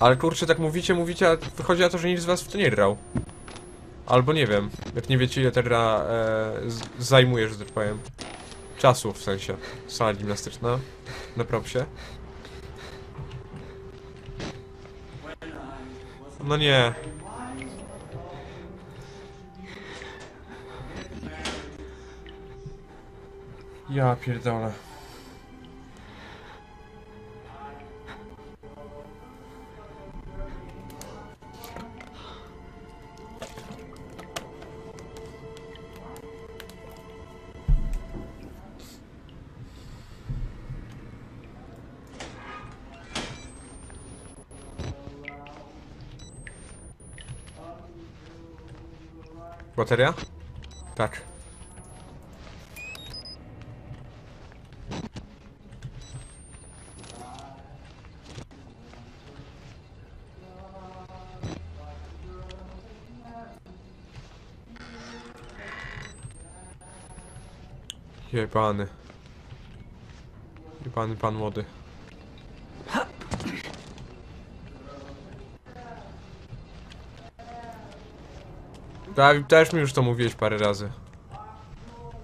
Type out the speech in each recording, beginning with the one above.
Ale kurczę, tak mówicie, mówicie, a wychodzi na to, że nikt z was w to nie grał. Albo nie wiem, jak nie wiecie ile ta gra e, zajmuje, że tak powiem. Czasu w sensie. Sala gimnastyczna. Na propsie. No nie. Ja pierdolę. Bateria? Tak. Jebany. Jebany pan młody. Tak, też mi już to mówiłeś parę razy.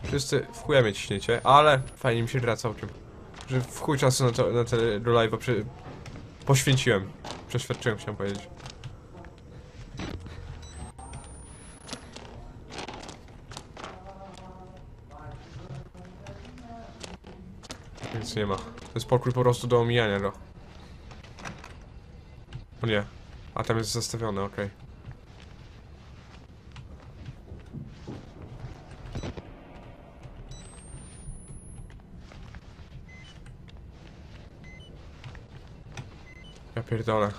Wszyscy w chuja mnie ciśniecie, ale fajnie mi się gra całkiem. Że w chuj czasu na, to, na te live'a przy... poświęciłem. Przeświadczyłem, chciałem powiedzieć. Nic nie ma. To jest pokój po prostu do omijania go. O nie. A tam jest zastawione, okej. Ja pierdolę.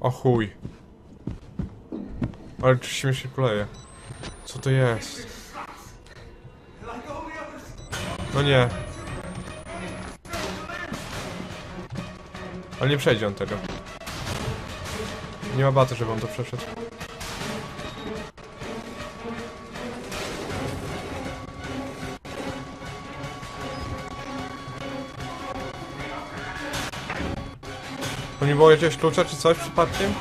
O chuj. Ale czy śmiesznie kuleje. Co to jest? No nie. Ale nie przejdzie on tego. Nie ma baty, żeby on to przeszedł. To nie było jakiegoś klucza czy coś przypadkiem?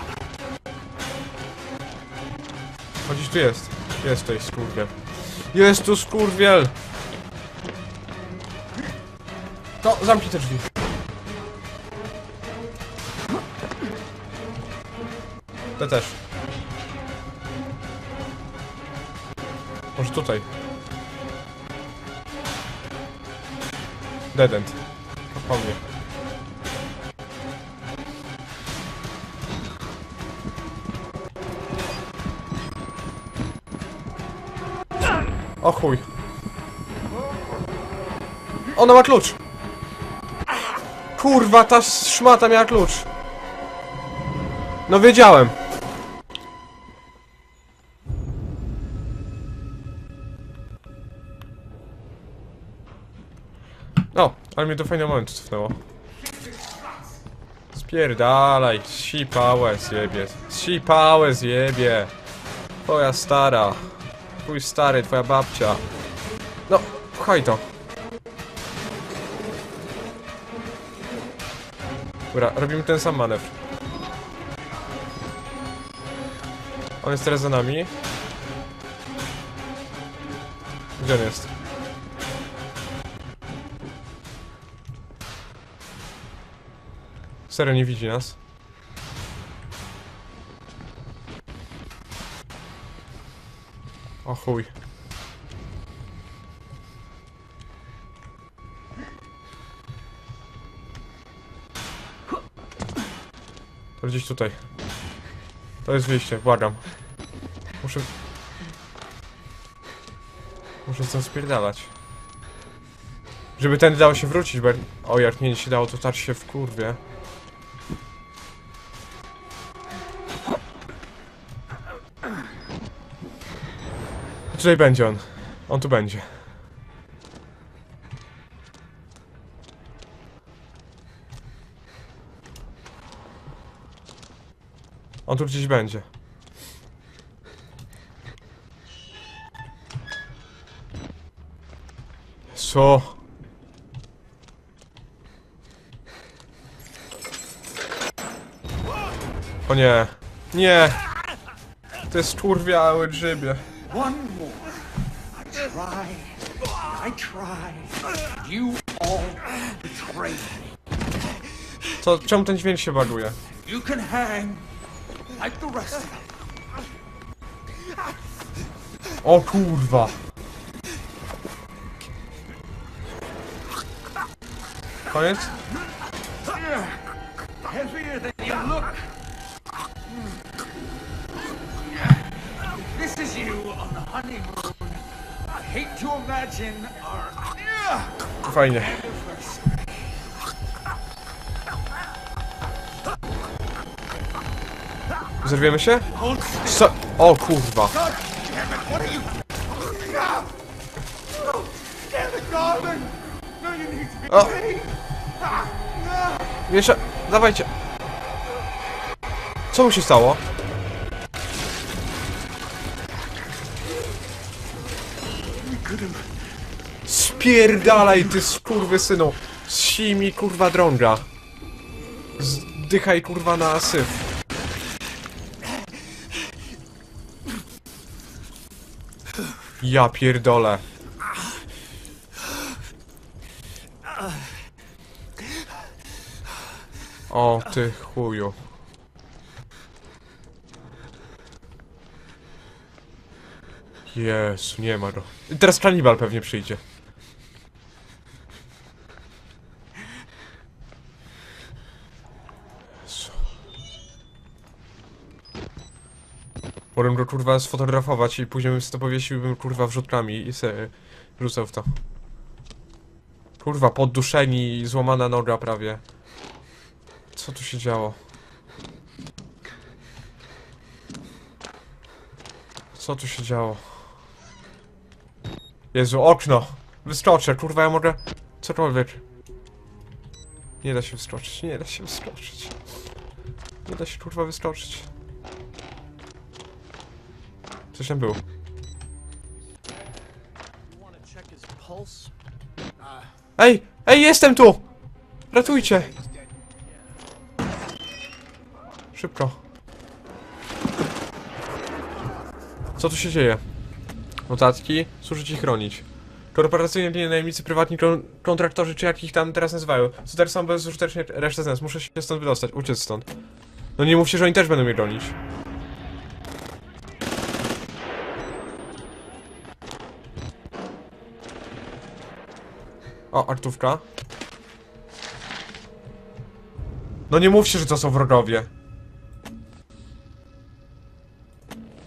Gdzieś tu jest. Jest tutaj skurwiel. Jest tu skurwiel! No, zamknij te drzwi. Te też. Może tutaj. Dead end. O chuj. Ona ma klucz. Kurwa, ta szmata miała klucz. No wiedziałem. No, ale mnie do fajnego momentu cofnęło. Spierdalaj, sipałe zjebie. Sipałe zjebie. Twoja stara. Twój stary, twoja babcia. No, pchaj to. Dobra, robimy ten sam manewr. On jest teraz za nami. Gdzie on jest? Serio nie widzi nas? O chuj. To gdzieś tutaj. To jest wyjście, błagam. Muszę... Muszę stąd spierdalać. Żeby ten dało się wrócić, bo... O, jak nie się dało, to tarć się w kurwie. Tutaj będzie on. On tu będzie. On tu gdzieś będzie. Co? O nie. Nie! To jest kurwiałe grzybie. One more. I tried. I tried. You all betrayed me. Co, czemu ten dźwięk się baguje? You can hang like the rest of them. O kurwa. Koniec? Heavier than you look. Need to be Oh. paid! Ah, no! Miesza... Dawajcie. Co mu się stało? Spierdalaj ty skurwysynu. Sij mi kurwa drąga. Zdychaj kurwa na syf. Ja pierdolę. O ty chuju. Jezu, nie ma go. Teraz kanibal pewnie przyjdzie. Jezu. Mogłem go kurwa sfotografować i później bym to powiesił i bym kurwa wrzutkami i se rzucał w to. Kurwa, podduszeni i złamana noga prawie. Co tu się działo? Co tu się działo? Jezu, okno! Wyskoczę, kurwa, ja mogę... Cokolwiek. Nie da się wyskoczyć, nie da się wyskoczyć. Nie da się, kurwa, wyskoczyć. Coś tam było. Ej! Ej, jestem tu! Ratujcie! Szybko. Co tu się dzieje? Notatki, służyć i chronić. Korporacyjne linie najemnicy, prywatni kon kontraktorzy, czy jak ich tam teraz nazywają. Suter są bezużytecznie resztę z nas. Muszę się stąd wydostać, uciec stąd. No nie mówcie, że oni też będą mnie bronić. O, artówka. No nie mówcie, że to są wrogowie.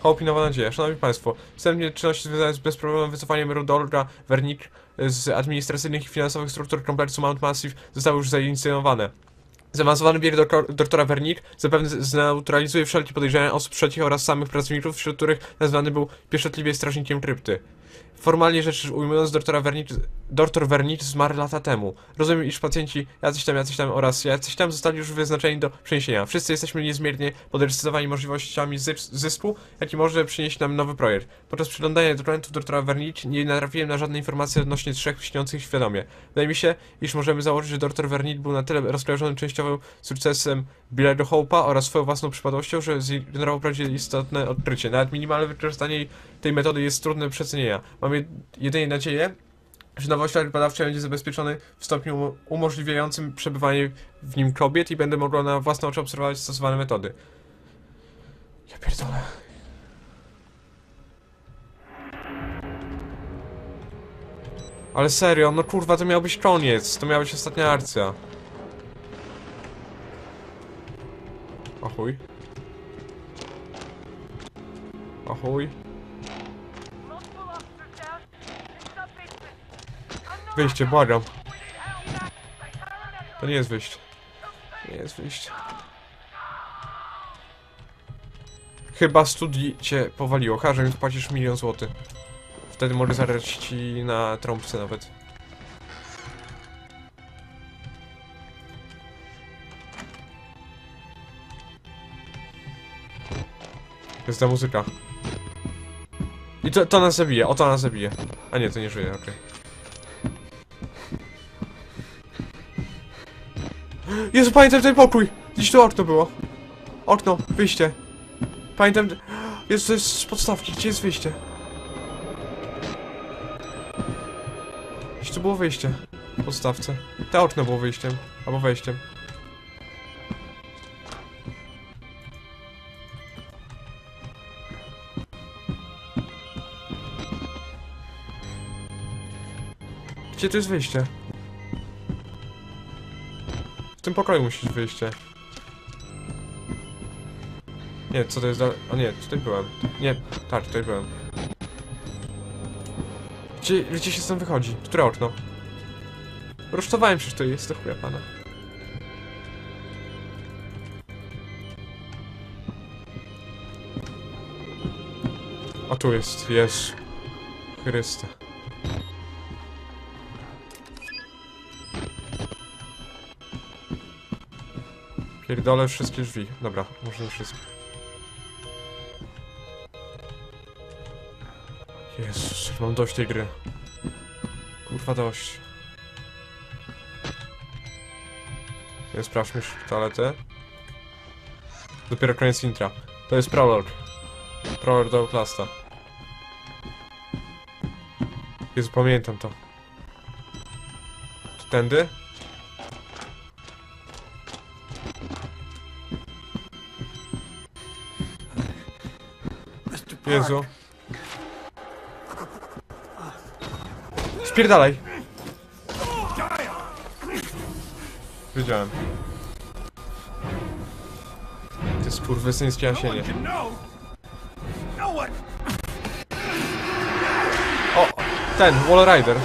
Hope i nowa nadzieja. Szanowni Państwo, wstępnie czynności związane z bezproblemowym wycofaniem Rudolfa Wernik z administracyjnych i finansowych struktur kompleksu Mount Massive zostały już zainicjowane. Zaawansowany bieg dok- doktora Wernik zapewne zneutralizuje wszelkie podejrzenia osób trzecich oraz samych pracowników, wśród których nazwany był pieszczotliwie strażnikiem krypty. Formalnie rzecz ujmując, doktora Wernicz, doktor Wernicz zmarł lata temu. Rozumiem, iż pacjenci jacyś tam, jacyś tam oraz jacyś tam zostali już wyznaczeni do przeniesienia. Wszyscy jesteśmy niezmiernie podekscytowani możliwościami zys- zysku, jaki może przynieść nam nowy projekt. Podczas przeglądania dokumentów doktora Wernicz nie natrafiłem na żadne informacje odnośnie trzech śniących świadomie. Wydaje mi się, iż możemy założyć, że doktor Wernicz był na tyle rozkojarzony częściowym sukcesem Billego Hope'a oraz swoją własną przypadłością, że zignorował wprawdzie istotne odkrycie. Nawet minimalne wykorzystanie tej metody jest trudne do przecenienia. Mam jed- jedynie nadzieję, że nowy ośrodek badawczy będzie zabezpieczony w stopniu umo- umożliwiającym przebywanie w nim kobiet i będę mogła na własne oczy obserwować stosowane metody. Ja pierdolę. Ale serio, no kurwa, to miał być koniec. To miała być ostatnia akcja. O chuj. Wyjście, błagam. To nie jest wyjście. Nie jest wyjście. Chyba studii cię powaliło. Każę mi płacisz milion złotych. Wtedy mogę zabrać ci na trąbce nawet. Jest ta muzyka. I to, to nas zabije, o to nas zabije. A nie, to nie żyje, okej. Jezu, pamiętam ten pokój! Gdzieś tu okno było. Okno, wyjście. Pamiętam... Jezu, to jest z podstawki, gdzie jest wyjście? Gdzieś tu było wyjście. W podstawce. Te okno było wyjściem. Albo wejściem. Gdzie tu jest wyjście? Tym pokoju musi być wyjście. Nie, co to jest za... O nie, tutaj byłem. Nie, tak, tutaj byłem. Gdzie, gdzie się stąd wychodzi? Które okno? Rusztowałem przecież to jest, to chuja pana. A tu jest, jest. Chryste. Pierdolę wszystkie drzwi. Dobra, może nie wszystkie. Jezus, mam dość tej gry. Kurwa dość. Nie sprawdźmy toaletę. Dopiero koniec intra. To jest prolog. Prolog do Outlasta. Jezu, pamiętam to. Czy tędy? Jezu. Spierdalaj. Wiedziałem. To jest kurwysyńskie No jasienie. No one. O! Ten, Wall Rider.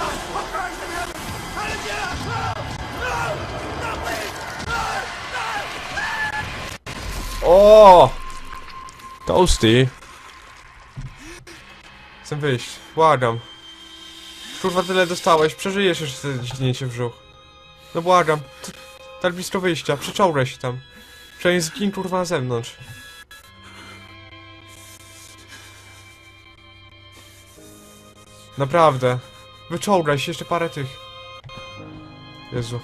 O! Toasty. Chcę wyjść. Błagam. Kurwa, tyle dostałeś. Przeżyjesz jeszcze dźgnięcie w brzuch. No błagam. Tak blisko wyjścia. Przeczołgaj się tam. Przynajmniej zgin kurwa na zewnątrz. Naprawdę. Wyczołgaj się jeszcze parę tych. Jezu.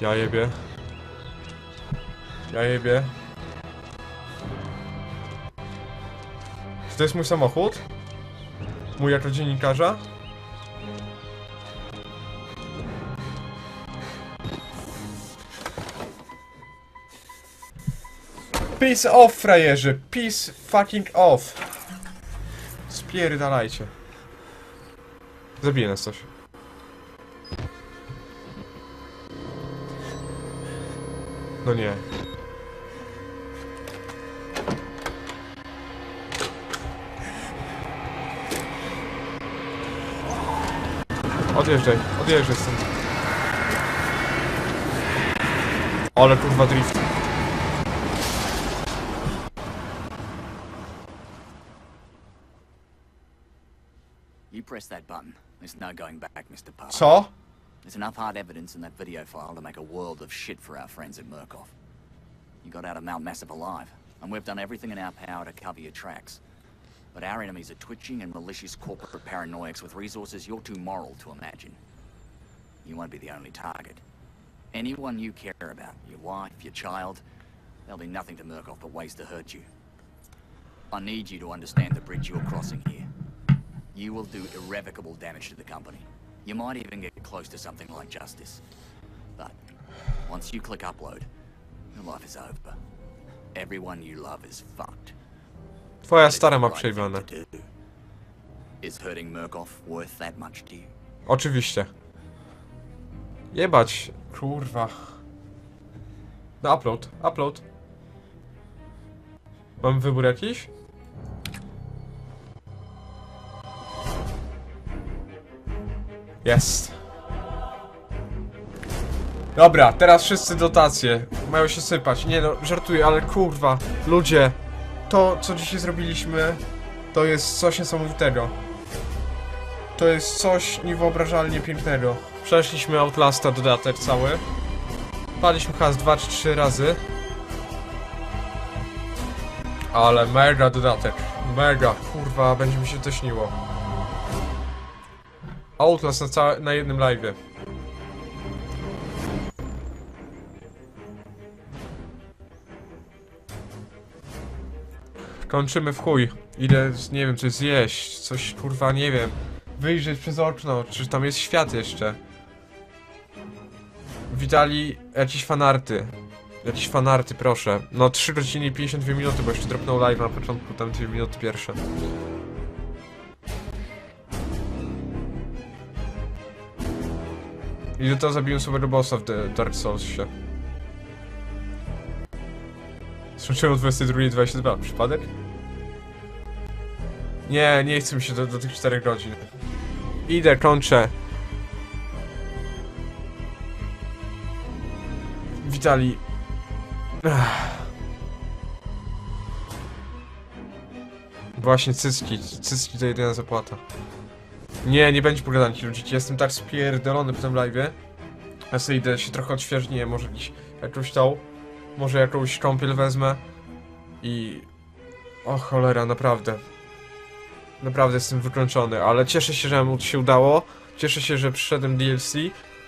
Ja jebie. Ja jebie. Czy to jest mój samochód? Mój jako dziennikarza? Peace off, frajerzy! Peace fucking off! Spierdalajcie. Zabije nas coś. No nie. Odjeżdżaj, odjeżdżaj stąd. Ale kurwa drift. You press that button. There's no going back, Mr. Park. Co? There's enough hard evidence in that video file to make a world of shit for our friends at Murkoff. You got out of Mount Massive alive, and we've done everything in our power to cover your tracks. But our enemies are twitching and malicious corporate paranoics with resources you're too moral to imagine. You won't be the only target. Anyone you care about, your wife, your child, they'll be nothing to Murkoff but ways to hurt you. I need you to understand the bridge you're crossing here. You will do irrevocable damage to the company. You might even get close to something like justice. But once you click upload, your life is over. Everyone you love is fucked. Twoja stara ma right thing przejwane. to do. Is hurting Murkoff worth that much to you? Oczywiście. Jebać. Kurwa. No upload, upload. Mam wybór jakiś? Jest. Dobra, teraz wszyscy dotacje. Mają się sypać. Nie no, żartuję, ale kurwa. Ludzie, to co dzisiaj zrobiliśmy, to jest coś niesamowitego. To jest coś niewyobrażalnie pięknego. Przeszliśmy Outlasta dodatek cały. Paliśmy z 2 czy 3 razy. Ale mega dodatek. Mega. Kurwa, będzie mi się to śniło. Outlast na, całe, na jednym live'ie. Kończymy w chuj. Idę, nie wiem, coś zjeść, coś kurwa, nie wiem. Wyjrzeć przez okno, czy tam jest świat jeszcze. Witali jakieś fanarty. Jakieś fanarty, proszę. No 3 godziny i 52 minuty, bo jeszcze dropnął live na początku, tam 2 minuty pierwsze. I do tego zabiłem super bossa w The Dark Soulsie. Skończyłem o 22.22. Przypadek? Nie, nie chcę mi się do, do tych 4 godzin. Idę, kończę. Witali. Właśnie cycki. Cycki to jedyna zapłata. Nie, nie będzie pogadanki ludzie. Jestem tak spierdolony po tym live'ie. Ja sobie idę się trochę odświeżnię, może jakiś, jakąś tą, może jakąś kąpiel wezmę i... O cholera, naprawdę. Naprawdę jestem wykończony, ale cieszę się, że mu się udało. Cieszę się, że przyszedłem DLC,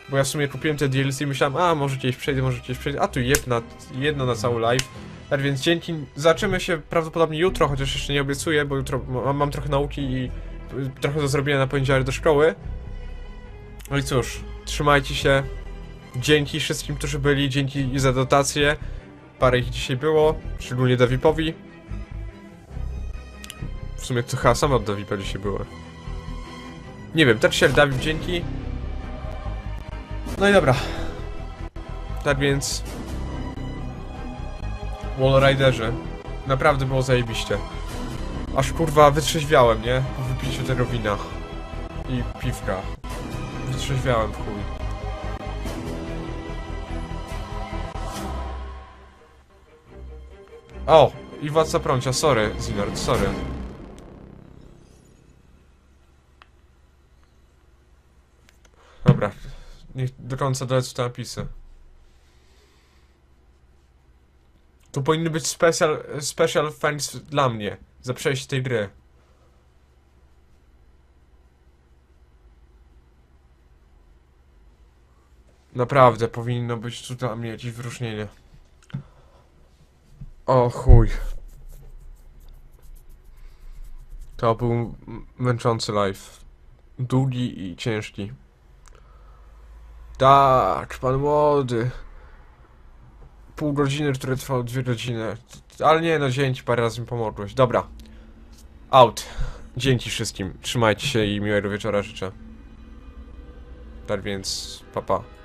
bo ja w sumie kupiłem te DLC i myślałem, a może gdzieś przejdę, może gdzieś przejdę, a tu jedna, jedno na cały live. Tak więc dzięki, zaczymy się prawdopodobnie jutro, chociaż jeszcze nie obiecuję, bo jutro mam, mam trochę nauki i trochę do zrobienia na poniedziałek do szkoły. No i cóż, trzymajcie się. Dzięki wszystkim, którzy byli, dzięki za dotacje. Parę ich dzisiaj było, szczególnie Dawipowi. W sumie to chyba same od Dawipa dzisiaj były. Nie wiem, się Dawid, dzięki. No i dobra. Tak więc... Wall Riderze. Naprawdę było zajebiście. Aż kurwa wytrzeźwiałem, nie? Po wypiciu tego wina. I piwka. Wytrzeźwiałem chuj. O! I władca prącia, sorry, Zinard, sorry. Dobra, niech do końca dolecą te napisy. Tu powinny być special, special thanks dla mnie za przejście tej gry. Naprawdę, powinno być tu dla mnie jakieś wyróżnienie. O chuj. To był męczący live. Długi i ciężki. Tak, pan młody. Pół godziny, które trwało dwie godziny. Ale nie, no dzięki, parę razy mi pomogłeś. Dobra. Out. Dzięki wszystkim. Trzymajcie się i miłego wieczora życzę. Tak więc, papa. Pa.